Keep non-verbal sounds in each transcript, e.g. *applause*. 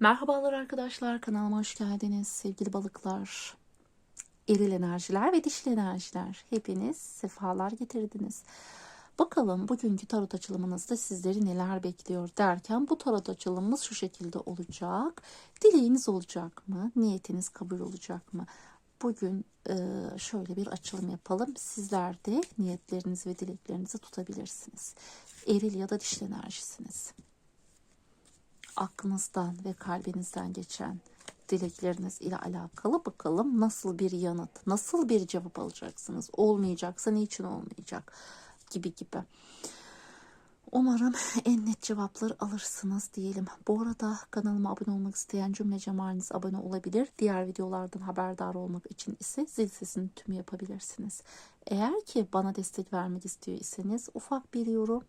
Merhabalar arkadaşlar kanalıma hoş geldiniz sevgili balıklar. Eril enerjiler ve dişil enerjiler hepiniz sefalar getirdiniz. Bakalım bugünkü tarot açılımınızda sizleri neler bekliyor derken bu tarot açılımımız şu şekilde olacak. Dileğiniz olacak mı? Niyetiniz kabul olacak mı? Bugün e, şöyle bir açılım yapalım. Sizler de niyetlerinizi ve dileklerinizi tutabilirsiniz. Eril ya da dişil enerjisiniz aklınızdan ve kalbinizden geçen dilekleriniz ile alakalı bakalım nasıl bir yanıt, nasıl bir cevap alacaksınız. Olmayacaksa niçin olmayacak gibi gibi. Umarım en net cevapları alırsınız diyelim. Bu arada kanalıma abone olmak isteyen cümle cemaliniz abone olabilir. Diğer videolardan haberdar olmak için ise zil sesini tüm yapabilirsiniz. Eğer ki bana destek vermek istiyor iseniz ufak bir yorum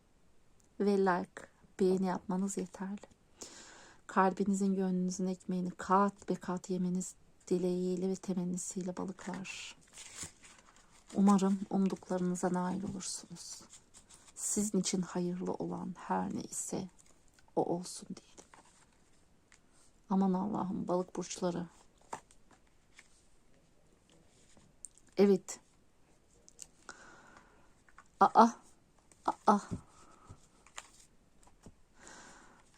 ve like, beğeni yapmanız yeterli kalbinizin gönlünüzün ekmeğini kat be kat yemeniz dileğiyle ve temennisiyle balıklar. Umarım umduklarınıza nail olursunuz. Sizin için hayırlı olan her ne ise o olsun diyelim. Aman Allah'ım balık burçları. Evet. Aa. Aa.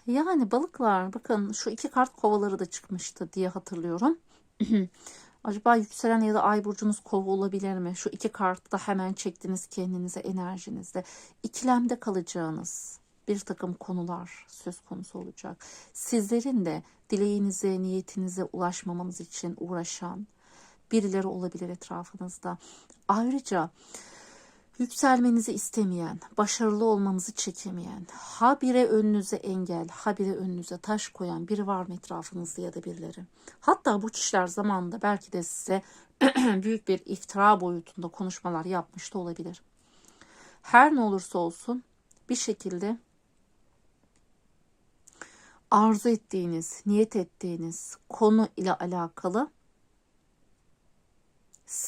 Yani balıklar bakın şu iki kart kovaları da çıkmıştı diye hatırlıyorum. *clears throat* Acaba yükselen ya da ay burcunuz kova olabilir mi? Şu iki kartı da hemen çektiniz kendinize enerjinizde. İkilemde kalacağınız bir takım konular söz konusu olacak. Sizlerin de dileğinize, niyetinize ulaşmamanız için uğraşan birileri olabilir etrafınızda. Ayrıca Yükselmenizi istemeyen, başarılı olmanızı çekemeyen, habire önünüze engel, habire önünüze taş koyan biri var mı etrafınızda ya da birileri? Hatta bu kişiler zamanında belki de size *clears throat* büyük bir iftira boyutunda konuşmalar yapmış da olabilir. Her ne olursa olsun bir şekilde arzu ettiğiniz, niyet ettiğiniz konu ile alakalı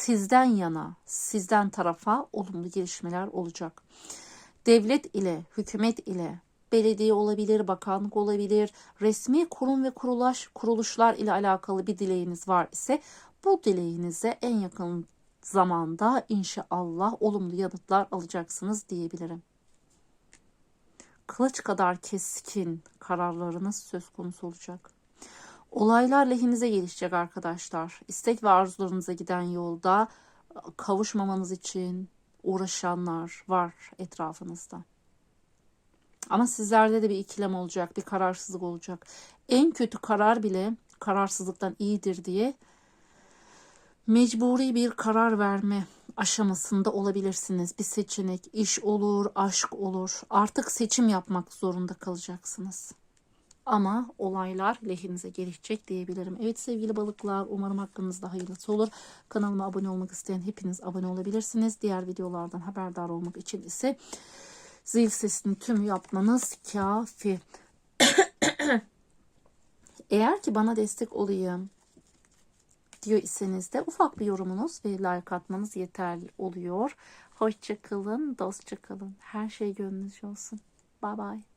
sizden yana, sizden tarafa olumlu gelişmeler olacak. Devlet ile, hükümet ile, belediye olabilir, bakanlık olabilir, resmi kurum ve kuruluş, kuruluşlar ile alakalı bir dileğiniz var ise bu dileğinize en yakın zamanda inşallah olumlu yanıtlar alacaksınız diyebilirim. Kılıç kadar keskin kararlarınız söz konusu olacak. Olaylar lehinize gelişecek arkadaşlar. İstek ve arzularınıza giden yolda kavuşmamanız için uğraşanlar var etrafınızda. Ama sizlerde de bir ikilem olacak, bir kararsızlık olacak. En kötü karar bile kararsızlıktan iyidir diye mecburi bir karar verme aşamasında olabilirsiniz. Bir seçenek, iş olur, aşk olur. Artık seçim yapmak zorunda kalacaksınız. Ama olaylar lehinize gelişecek diyebilirim. Evet sevgili balıklar umarım hakkınızda hayırlısı olur. Kanalıma abone olmak isteyen hepiniz abone olabilirsiniz. Diğer videolardan haberdar olmak için ise zil sesini tüm yapmanız kafi. *coughs* Eğer ki bana destek olayım diyor iseniz de ufak bir yorumunuz ve like atmanız yeterli oluyor. Hoşçakalın, dostça kalın. Her şey gönlünüzce olsun. Bye bye.